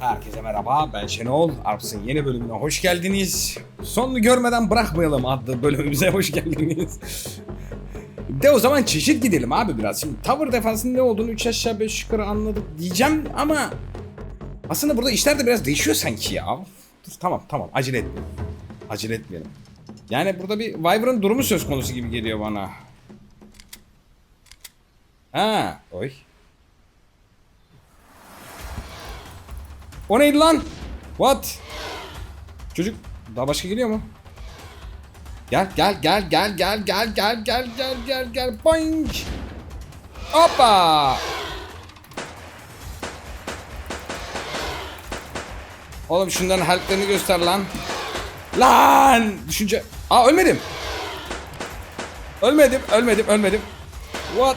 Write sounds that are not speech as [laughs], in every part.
Herkese merhaba, ben Şenol. Arps'ın yeni bölümüne hoş geldiniz. Sonunu görmeden bırakmayalım adlı bölümümüze hoş geldiniz. De o zaman çeşit gidelim abi biraz. Şimdi tower defansının ne olduğunu 3 aşağı 5 yukarı anladık diyeceğim ama... Aslında burada işler de biraz değişiyor sanki ya. Dur, tamam tamam acele etmeyelim. Acele etmeyelim. Yani burada bir Wyvern durumu söz konusu gibi geliyor bana. Ha, oy. O neydi lan? What? Çocuk daha başka geliyor mu? Gel gel gel gel gel gel gel gel gel gel gel boing. Hoppa. Oğlum şunların halklarını göster lan. Lan düşünce. Aa ölmedim. Ölmedim, ölmedim, ölmedim. What?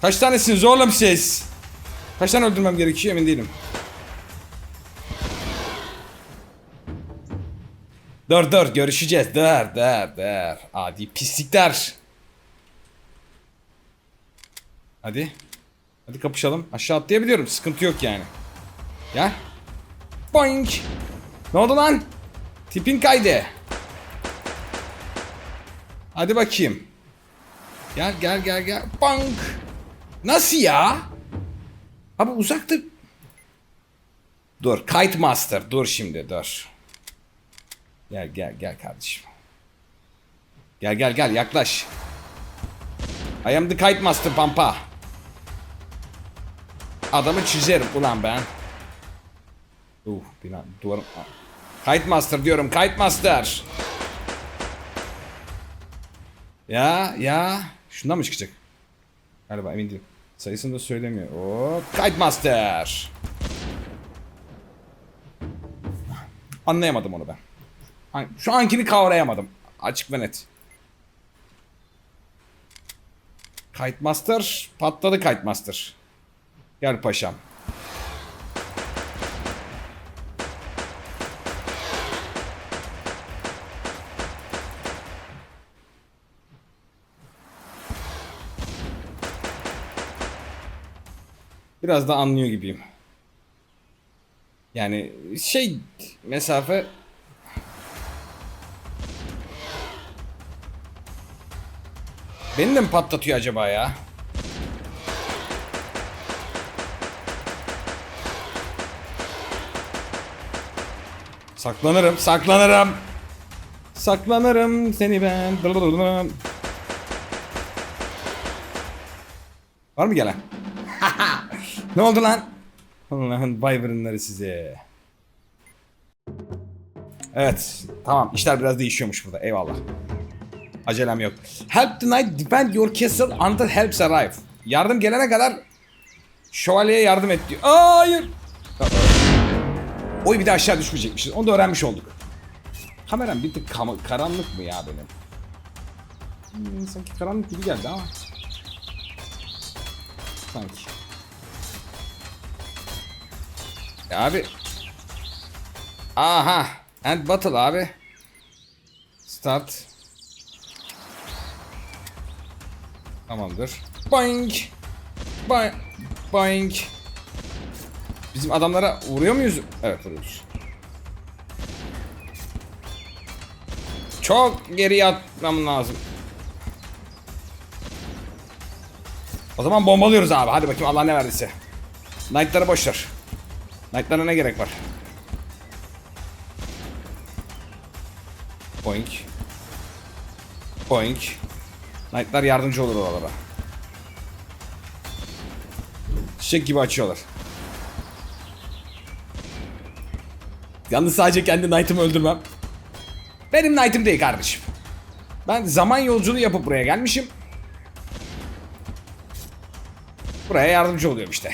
Kaç tanesiniz oğlum? Kaç tane öldürmem gerekiyor emin değilim. Dur dur görüşeceğiz. Dur dur dur. Adi pislikler. Hadi. Hadi kapışalım. Aşağı atlayabiliyorum. Sıkıntı yok yani. Gel. Boing. Ne oldu lan? Tipin kaydı. Hadi bakayım. Gel gel gel gel. Bank. Nasıl ya? Abi uzakta... Dur Kite Master dur şimdi dur. Gel gel gel kardeşim. Gel gel gel yaklaş. I am the Kite Master Pampa. Adamı çizerim ulan ben. Uh bina duvarım. Kite Master diyorum Kite Master. Ya ya. Şundan mı çıkacak? Galiba emin değilim. Sayısını da söylemiyor. Oo, Kite Master. Anlayamadım onu ben. Şu ankini kavrayamadım. Açık ve net. Kite Master patladı Kite Master. Gel paşam. Biraz da anlıyor gibiyim. Yani şey mesafe Beni de mi patlatıyor acaba ya? Saklanırım, saklanırım. Saklanırım seni ben. Var mı gelen? Ne oldu lan? Allah'ın Wyvern'ları size. Evet, tamam. işler biraz değişiyormuş burada. Eyvallah. Acelem yok. Help tonight defend your castle until helps arrive. Yardım gelene kadar şövalyeye yardım et diyor. Aa, hayır. Oy bir de aşağı düşmeyecekmişiz. Onu da öğrenmiş olduk. Kameram bir tık karanlık mı ya benim? Hmm, sanki karanlık gibi geldi ama. Sanki. Abi. Aha. End battle abi. Start. Tamamdır. Boing. Boing. Boing. Bizim adamlara vuruyor muyuz? Evet vuruyoruz. Çok geriye atmam lazım. O zaman bombalıyoruz abi. Hadi bakayım Allah ne verdiyse. Knight'ları boş ver. Knight'lara ne gerek var? Boink. Boink. Knight'lar yardımcı olur oralara. Çiçek gibi açıyorlar. Yalnız sadece kendi Knight'ımı öldürmem. Benim Knight'ım değil kardeşim. Ben zaman yolculuğu yapıp buraya gelmişim. Buraya yardımcı oluyorum işte.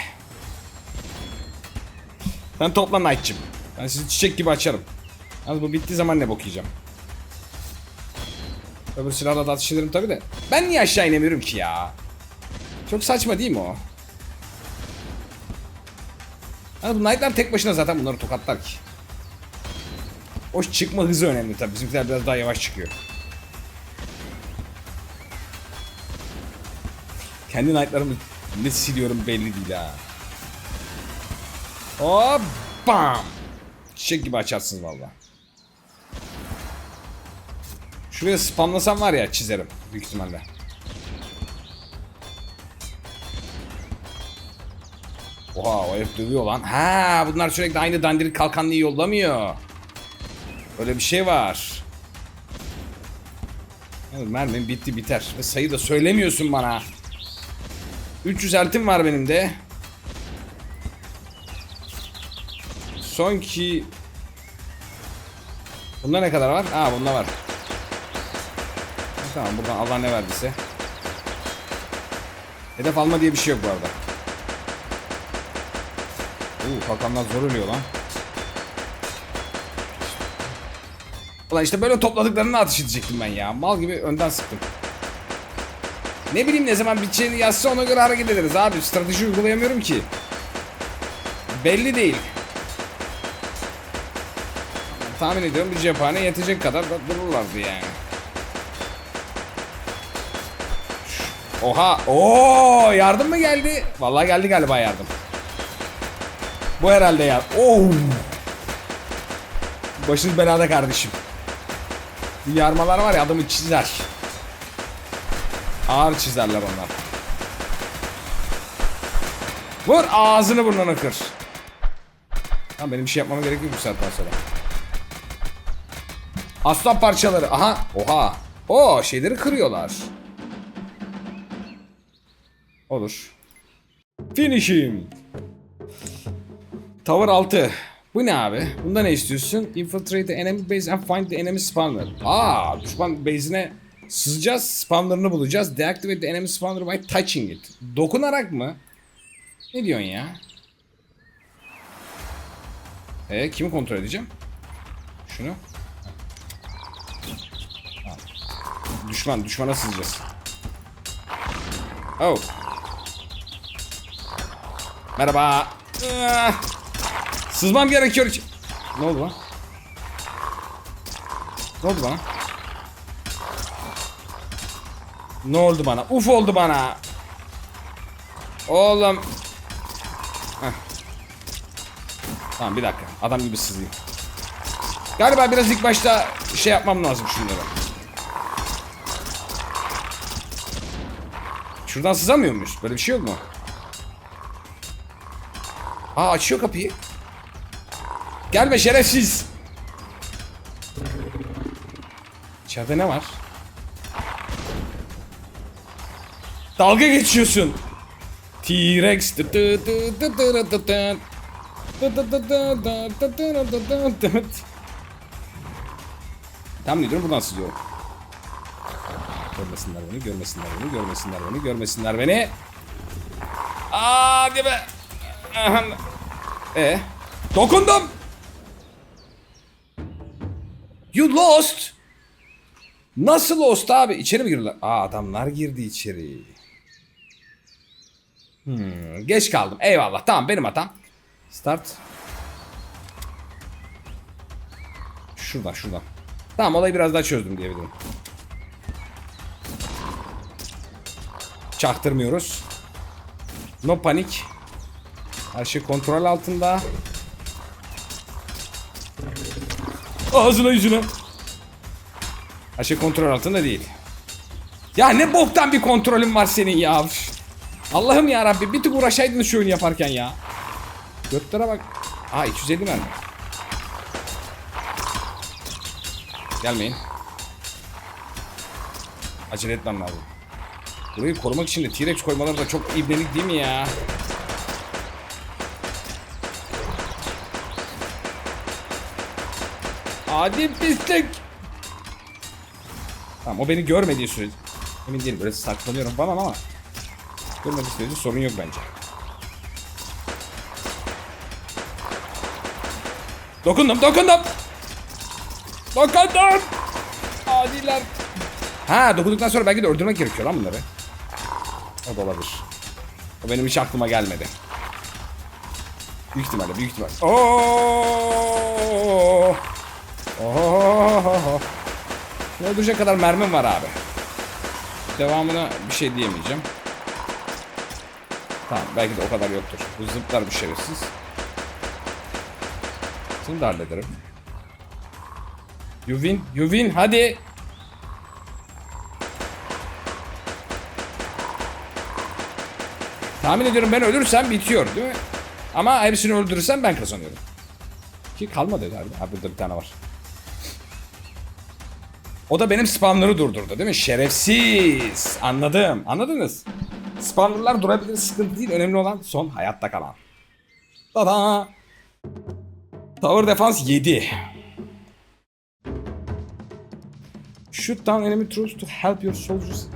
Sen topla Knight'cım. Ben sizi çiçek gibi açarım. Yalnız bu bittiği zaman ne bok yiyeceğim. Öbür silahla da atış tabi de. Ben niye aşağı inemiyorum ki ya? Çok saçma değil mi o? Yani bu Knight'lar tek başına zaten bunları tokatlar ki. O çıkma hızı önemli tabi. Bizimkiler biraz daha yavaş çıkıyor. Kendi Knight'larımı Ne siliyorum belli değil ha. Hop bam. Çiçek gibi açarsınız valla. Şuraya spamlasam var ya çizerim büyük ihtimalle. Oha o herif dövüyor lan. Ha bunlar sürekli aynı dandirik kalkanlıyı yollamıyor. Öyle bir şey var. Evet, mermim bitti biter. Ve sayı da söylemiyorsun bana. 300 eltim var benim de. Son ki... Bunda ne kadar var? Aa bunda var. Tamam buradan Allah ne verdiyse. Hedef alma diye bir şey yok bu arada. Oo kalkanlar zor ölüyor lan. Ulan işte böyle topladıklarını atış edecektim ben ya. Mal gibi önden sıktım. Ne bileyim ne zaman biteceğini yazsa ona göre hareket ederiz abi. Strateji uygulayamıyorum ki. Belli değil. Tahmin ediyorum bir cephane yetecek kadar da dururlardı yani. Oha! Oo! Yardım mı geldi? Vallahi geldi galiba yardım. Bu herhalde ya. Oo! Başınız belada kardeşim. Bu yarmalar var ya adamı çizer. Ağır çizerler onlar. Vur ağzını burnunu kır. Tamam benim bir şey yapmama gerek yok bu saatten sonra. Aslan parçaları. Aha. Oha. O şeyleri kırıyorlar. Olur. Finishing. Tower 6. Bu ne abi? Bunda ne istiyorsun? Infiltrate the enemy base and find the enemy spawner. Aa, düşman base'ine sızacağız, spawner'ını bulacağız. Deactivate the enemy spawner by touching it. Dokunarak mı? Ne diyorsun ya? E kimi kontrol edeceğim? Şunu. Ha. Düşman, düşmana sızacağız. Oh. Merhaba. Ah. Sızmam gerekiyor. Ne oldu lan? Ne oldu bana? Ne oldu bana? Uf oldu bana. Oğlum. Heh. Tamam bir dakika. Adam gibi sızayım. Galiba biraz ilk başta şey yapmam lazım şunları. Şuradan sızamıyor muyuz? Böyle bir şey yok mu? Aa açıyor kapıyı. Gelme şerefsiz. İçeride ne var? Dalga geçiyorsun. T-Rex. Tam ne diyorum buradan sızıyorum. Görmesinler beni, görmesinler beni, görmesinler beni, görmesinler beni. Aa, hadi be. Aha. E, dokundum. You lost. Nasıl lost abi? İçeri mi girdiler? Aa adamlar girdi içeri. Hmm, geç kaldım. Eyvallah. Tamam benim hatam. Start. Şuradan şuradan. Tamam olayı biraz daha çözdüm diyebilirim. Çaktırmıyoruz. No panik. Her şey kontrol altında. Ağzına yüzüne. Her şey kontrol altında değil. Ya ne boktan bir kontrolün var senin ya. Allah'ım ya Rabbi bir tık uğraşaydın şu oyunu yaparken ya. Götlere bak. Aa 250 mermi. Gelmeyin. Acele etmem lazım. Burayı korumak için de T-Rex koymaları da çok ibnelik değil mi ya? Adi pislik. Tamam o beni görmediği sürece. Emin değilim böyle saklanıyorum falan ama. Görmediği sürece sorun yok bence. Dokundum dokundum. Dokundum. Adiler. Ha dokunduktan sonra belki de öldürmek gerekiyor lan bunları. O da olabilir. O benim hiç aklıma gelmedi. Büyük ihtimalle büyük ihtimalle. Oo! Oho. Öldürecek kadar mermim var abi. Devamına bir şey diyemeyeceğim. Tamam belki de o kadar yoktur. Bu zıplar bir şerefsiz. Seni de hallederim. You win, you win hadi. Tahmin ediyorum ben ölürsem bitiyor değil mi? Ama hepsini öldürürsem ben kazanıyorum. Ki kalmadı galiba. Ha burada bir tane var. O da benim spamları durdurdu değil mi? Şerefsiz. Anladım. Anladınız. Spamlarlar durabilir sıkıntı değil. Önemli olan son hayatta kalan. Tada. Tower defense 7. Shoot down enemy troops to help your soldiers.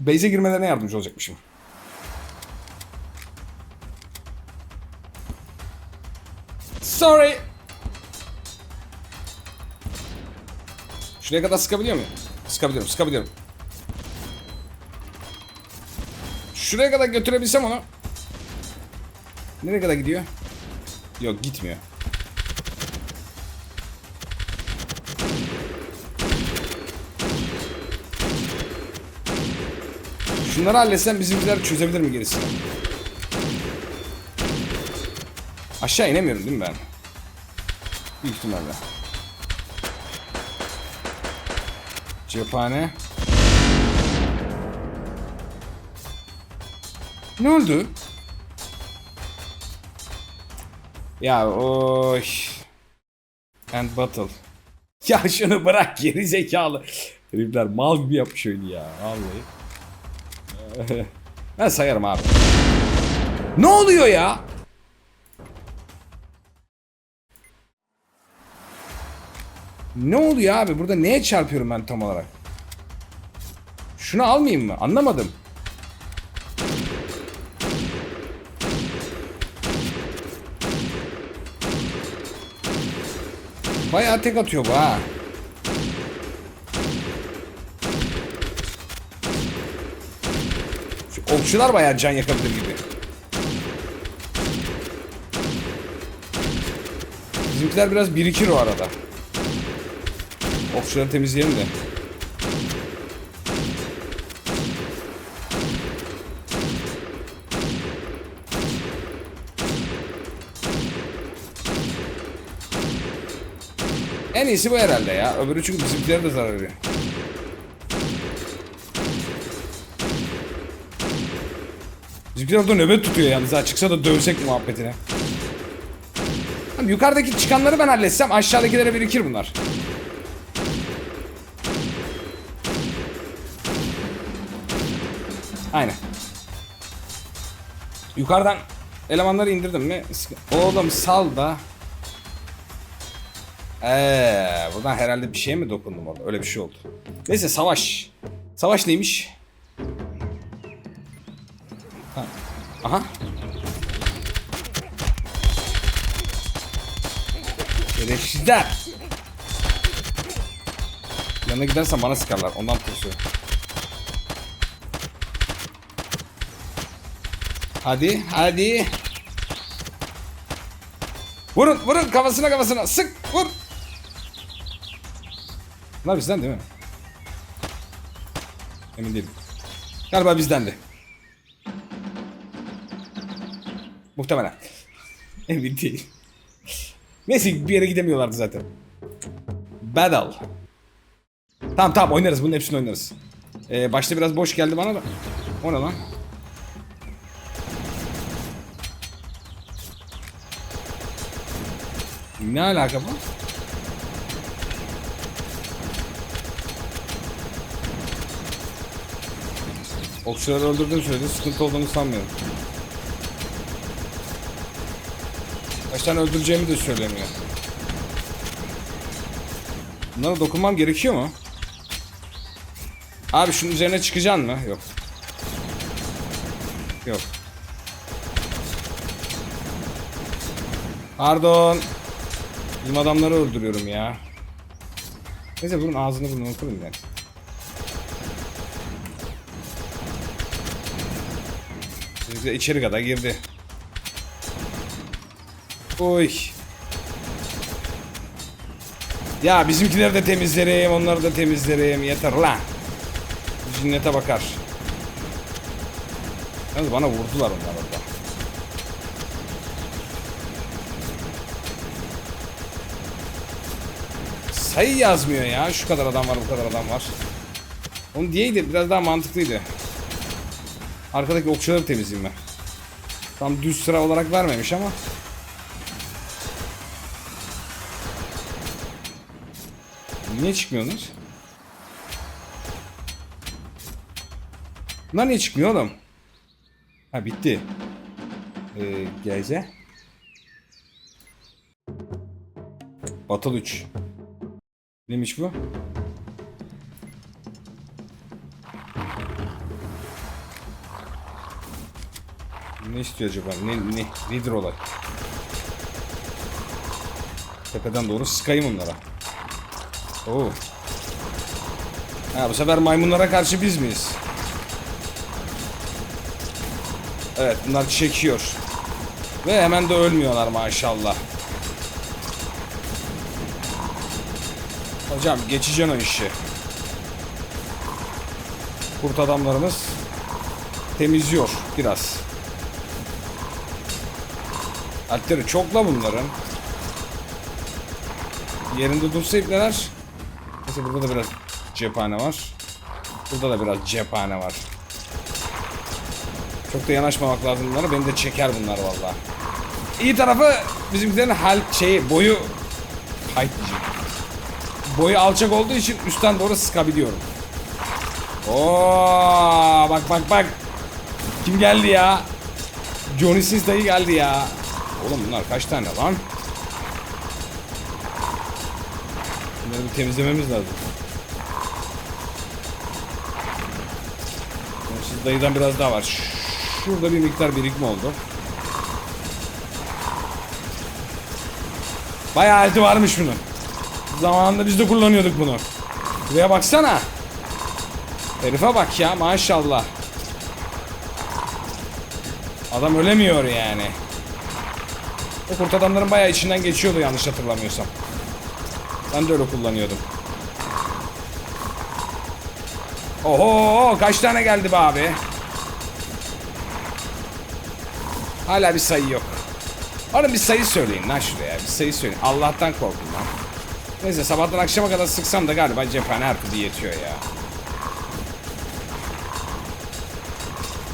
Base'e girmelerine yardımcı olacakmışım. Sorry. Şuraya kadar sıkabiliyor muyum? Sıkabiliyorum, sıkabiliyorum. Şuraya kadar götürebilsem onu. Nereye kadar gidiyor? Yok gitmiyor. Şunları halletsem bizimkiler çözebilir mi gerisini? Aşağı inemiyorum değil mi ben? Büyük ihtimalle. Cephane. Ne oldu? Ya oy. And battle. Ya şunu bırak geri zekalı. Herifler mal gibi yapmış oyunu ya. Vallahi. [laughs] ben sayarım abi. Ne oluyor ya? Ne oluyor abi? Burada neye çarpıyorum ben tam olarak? Şunu almayayım mı? Anlamadım. Bayağı tek atıyor bu ha. Şu okçular bayağı can yakabilir gibi. Bizimkiler biraz birikir o arada. Okçuları temizleyelim de. En iyisi bu herhalde ya. Öbürü çünkü bizimkilere de zarar veriyor. Bizimkiler orada nöbet tutuyor yalnız ha. Çıksa da dövsek muhabbetine. Yukarıdaki çıkanları ben halletsem aşağıdakilere birikir bunlar. Aynen. Yukarıdan elemanları indirdim mi? Oğlum sal da. Eee, buradan herhalde bir şeye mi dokundum orada? Öyle bir şey oldu. Neyse savaş. Savaş neymiş? Ha. Aha. Şerefsizler. Yanına gidersen bana sıkarlar. Ondan tırsıyorum. Hadi, hadi. Vurun, vurun kafasına kafasına. Sık, vur. Bunlar bizden değil mi? Emin değilim. Galiba bizdendi. Muhtemelen. [laughs] Emin değilim. Neyse bir yere gidemiyorlardı zaten. Battle. Tamam tamam oynarız bunun hepsini oynarız. Ee, başta biraz boş geldi bana da. O ne lan? Ne alaka bu? Okçuları öldürdüğüm sürece sıkıntı olduğunu sanmıyorum. Kaç tane öldüreceğimi de söylemiyor. Bunlara dokunmam gerekiyor mu? Abi şunun üzerine çıkacaksın mı? Yok. Yok. Pardon. Bizim adamları öldürüyorum ya. Neyse bunun ağzını burnunu kırın yani. Bizimkiler içeri kadar girdi. Oy. Ya bizimkileri de temizlerim, onları da temizlerim. Yeter lan. Cinnete bakar. Yalnız bana vurdular onlar orada. Sayı yazmıyor ya. Şu kadar adam var, bu kadar adam var. Onu diyeydi biraz daha mantıklıydı. Arkadaki okçuları temizleyeyim ben. Tam düz sıra olarak vermemiş ama. Niye çıkmıyorsunuz? Bunlar niye çıkmıyor oğlum? Ha bitti. Ee, gelse. Battle 3. Neymiş bu? Ne istiyor acaba? Ne, ne, nedir olay? Tepeden doğru sıkayım onlara. Oo. Ha bu sefer maymunlara karşı biz miyiz? Evet bunlar çekiyor. Ve hemen de ölmüyorlar maşallah. Hocam geçeceksin o işi. Kurt adamlarımız temizliyor biraz. Alpleri çokla bunların. Yerinde dursa ipneler. Neyse burada da biraz cephane var. Burada da biraz cephane var. Çok da yanaşmamak lazım bunlara. Beni de çeker bunlar valla. İyi tarafı bizimkilerin hal şeyi boyu. Boyu alçak olduğu için üstten doğru sıkabiliyorum. Oo bak bak bak. Kim geldi ya? Johnny Sins dayı geldi ya. Oğlum bunlar kaç tane lan? Bunları bir temizlememiz lazım. Johnny Sins dayıdan biraz daha var. Şurada bir miktar birikme oldu. Bayağı halti varmış bunun. Zamanında biz de kullanıyorduk bunu. Buraya baksana. Herife bak ya maşallah. Adam ölemiyor yani. O kurt adamların bayağı içinden geçiyordu yanlış hatırlamıyorsam. Ben de öyle kullanıyordum. Oho kaç tane geldi be abi. Hala bir sayı yok. Oğlum bir sayı söyleyin lan şuraya. Bir sayı söyleyin. Allah'tan korkun lan. Neyse sabahtan akşama kadar sıksam da galiba cephane her yetiyor ya.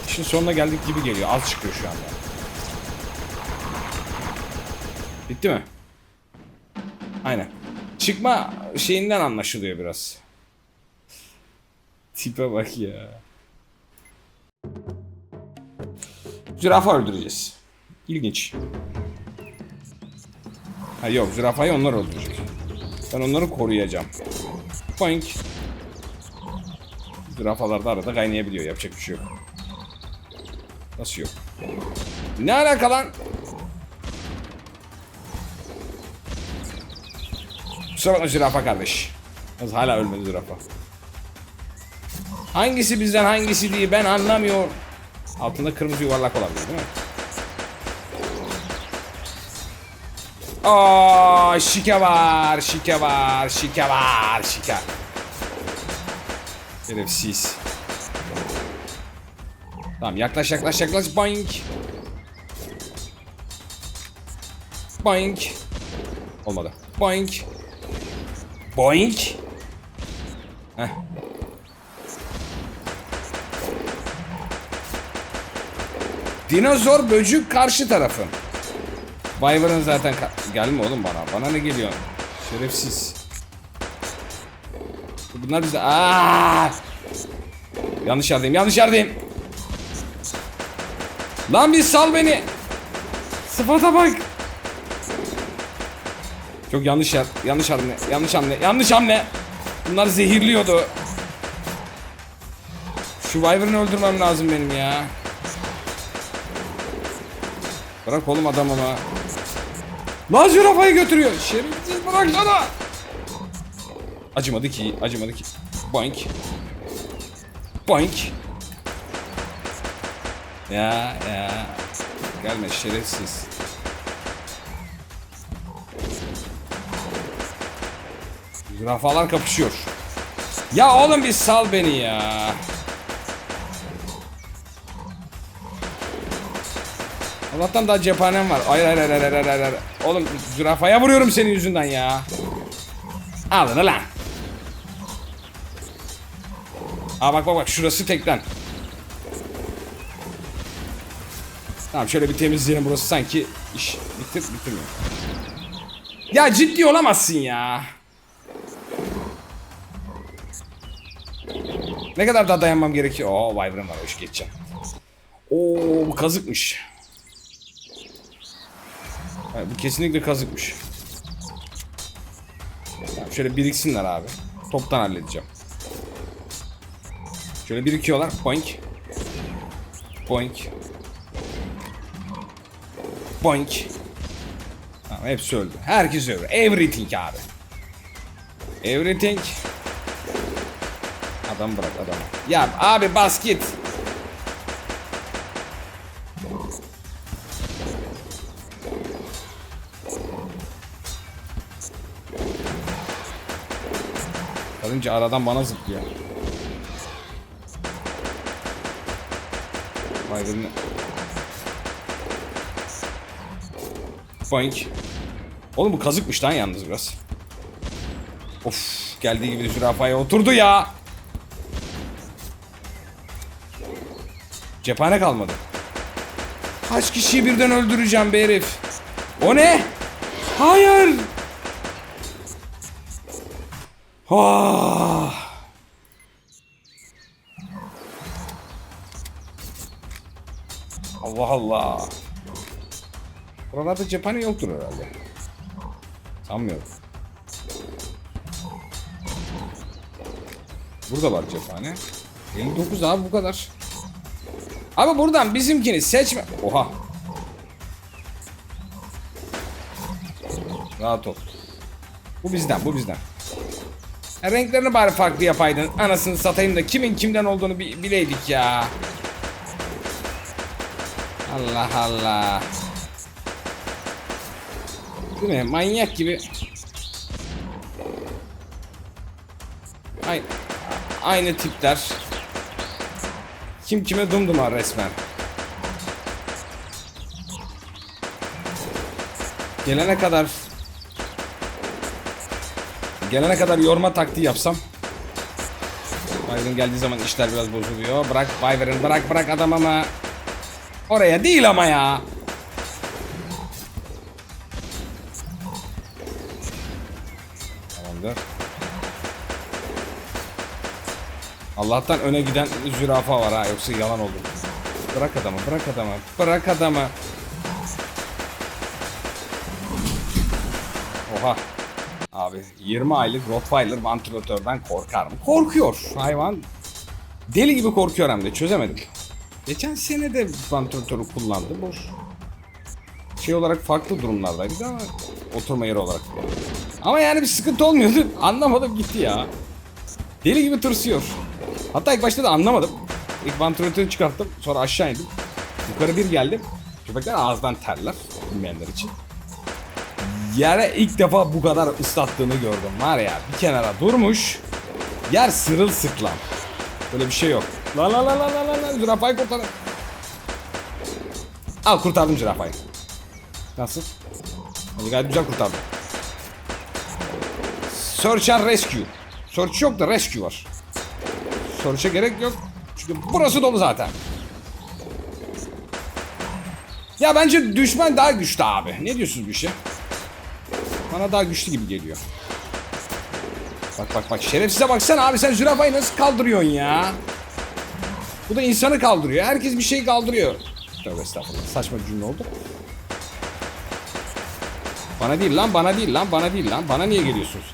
İşin sonuna geldik gibi geliyor. Az çıkıyor şu anda. Bitti mi? Aynen. Çıkma şeyinden anlaşılıyor biraz. Tipe bak ya. Zürafa öldüreceğiz. İlginç. Ha yok zürafayı onlar öldürecek. Ben onları koruyacağım. Boink. Zürafalar da arada kaynayabiliyor. Yapacak bir şey yok. Nasıl yok? Ne alaka lan? Kusura bakma zürafa kardeş. Yalnız hala ölmedi zürafa. Hangisi bizden hangisi diye ben anlamıyorum. Altında kırmızı yuvarlak olabilir değil mi? Aa, şike var, şike var, şike var, şike. Şerefsiz. Tamam yaklaş yaklaş yaklaş boink. Boink. Olmadı. Boink. Boink. Heh. Dinozor böcük karşı tarafın. Wyvern zaten gelme oğlum bana. Bana ne geliyor? Şerefsiz. Bunlar bize Aa! Yanlış yerdeyim. Yanlış yerdeyim. Lan bir sal beni. Sıfata bak. Çok yanlış yer. Yanlış hamle. Yanlış hamle. Yanlış hamle. Bunlar zehirliyordu. Şu Wyvern'ı öldürmem lazım benim ya. Bırak oğlum adam ama. Lan zürafayı götürüyor. Şerefsiz bıraksana. Acımadı ki. Acımadı ki. Boink. Boink. Ya ya. Gelme şerefsiz. Zürafalar kapışıyor. Ya oğlum bir sal beni ya. Allah'tan daha cephanem var. Hayır hayır hayır hayır hayır hayır. Oğlum zürafaya vuruyorum senin yüzünden ya. Alın lan. Aa bak bak bak şurası tekten. Tamam şöyle bir temizleyelim burası sanki iş bitir bitirmiyor. Ya ciddi olamazsın ya. Ne kadar daha dayanmam gerekiyor? Oo Wyvern var hoş geçeceğim. Oo bu kazıkmış. Hayır, bu kesinlikle kazıkmış. Tamam, şöyle biriksinler abi. Toptan halledeceğim. Şöyle birikiyorlar. Boink. Boink. Boink. Tamam hepsi öldü. Herkes öldü. Everything abi. Everything. Adam bırak adamı. Ya abi bas git. Karınca aradan bana zıplıyor. Be. Boink. Oğlum bu kazıkmış lan yalnız biraz. Of geldiği gibi zürafaya oturdu ya. Cephane kalmadı. Kaç kişiyi birden öldüreceğim be herif. O ne? Hayır. Ah. Allah. Buralarda cephane yoktur herhalde. Sanmıyorum. Burada var cephane. 59 abi bu kadar. Abi buradan bizimkini seçme. Oha. Rahat ol. Bu bizden, bu bizden. Ya renklerini bari farklı yapaydın. Anasını satayım da kimin kimden olduğunu bi- bileydik ya. Allah Allah. Değil mi? Manyak gibi. Aynı, aynı tipler. Kim kime dumdumar resmen. Gelene kadar Gelene kadar yorma taktiği yapsam Wyvern geldiği zaman işler biraz bozuluyor Bırak Wyvern bırak bırak adam ama Oraya değil ama ya Tamamdır Allah'tan öne giden zürafa var ha yoksa yalan olur. Bırak adamı, bırak adamı, bırak adamı. Oha. Abi 20 aylık Rottweiler vantilatörden korkar mı? Korkuyor. Hayvan deli gibi korkuyor hem de çözemedim. Geçen sene de vantilatörü kullandı. Boş. Şey olarak farklı durumlardaydı ama oturma yeri olarak. Ama yani bir sıkıntı olmuyordu. [laughs] Anlamadım gitti ya. Deli gibi tırsıyor. Hatta ilk başta da anlamadım. İlk vantilatörü çıkarttım. Sonra aşağı indim. Yukarı bir geldim. Köpekler ağızdan terler. Bilmeyenler için. Yere ilk defa bu kadar ıslattığını gördüm. Var ya bir kenara durmuş. Yer sırılsıklam. Böyle bir şey yok. La la la la la la. Zürafayı kurtarın. Al kurtardım zürafayı. Nasıl? Hadi gayet güzel kurtardım. Search and Rescue. Search yok da Rescue var. Search'e gerek yok. Çünkü burası dolu zaten. Ya bence düşman daha güçlü abi. Ne diyorsunuz bu işe? Bana daha güçlü gibi geliyor. Bak bak bak şerefsize baksana abi sen zürafayı nasıl kaldırıyorsun ya? Bu da insanı kaldırıyor. Herkes bir şey kaldırıyor. Tövbe estağfurullah. Saçma cümle oldu. Bana değil lan, bana değil lan, bana değil lan. Bana niye geliyorsunuz?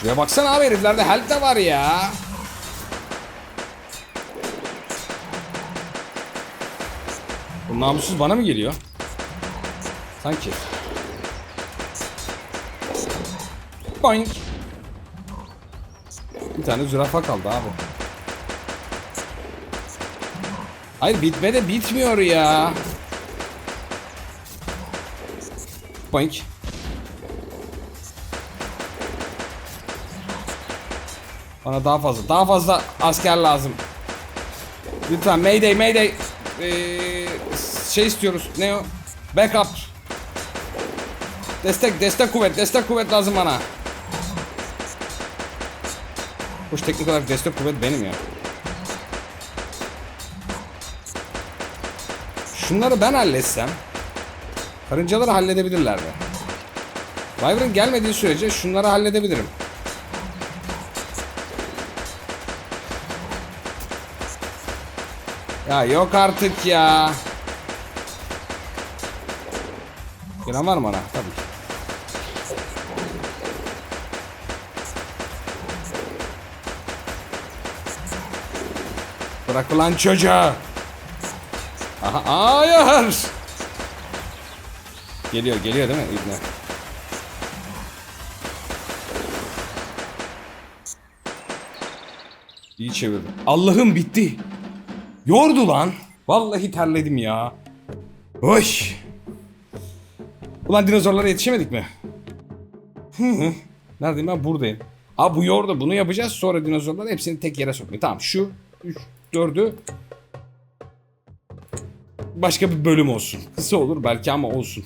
Şuraya baksana abi heriflerde health de var ya. Bu namussuz bana mı geliyor? Sanki. Boink. Bir tane zürafa kaldı abi. Hayır bitme de bitmiyor ya. Boink. Bana daha fazla, daha fazla asker lazım. Lütfen mayday mayday. Ee, şey istiyoruz. Ne o? Backup. Destek destek kuvvet destek kuvvet lazım bana. Hoş teknik olarak destek kuvvet benim ya. Şunları ben halletsem karıncaları halledebilirler mi? Wyvern gelmediği sürece şunları halledebilirim. Ya yok artık ya. Giren var mı bana? Tabii Bırak ulan çocuğu. Aha, hayır. Geliyor, geliyor değil mi İbne? İyi çevirdim. Allah'ım bitti. Yordu lan. Vallahi terledim ya. Oy. Ulan dinozorlara yetişemedik mi? Hı hı. Neredeyim ben? Buradayım. Abi bu yordu. Bunu yapacağız. Sonra dinozorları hepsini tek yere sokmayı. Tamam şu 3 4'ü başka bir bölüm olsun. Kısa olur belki ama olsun.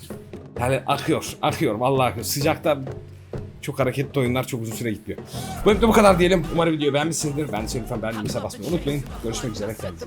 Yani akıyor, akıyor. Vallahi akıyor. Sıcakta çok hareketli oyunlar çok uzun süre gitmiyor. Bu bölümde bu kadar diyelim. Umarım videoyu beğenmişsinizdir. Ben de lütfen beğenmeyi basmayı unutmayın. Görüşmek üzere. Kendinize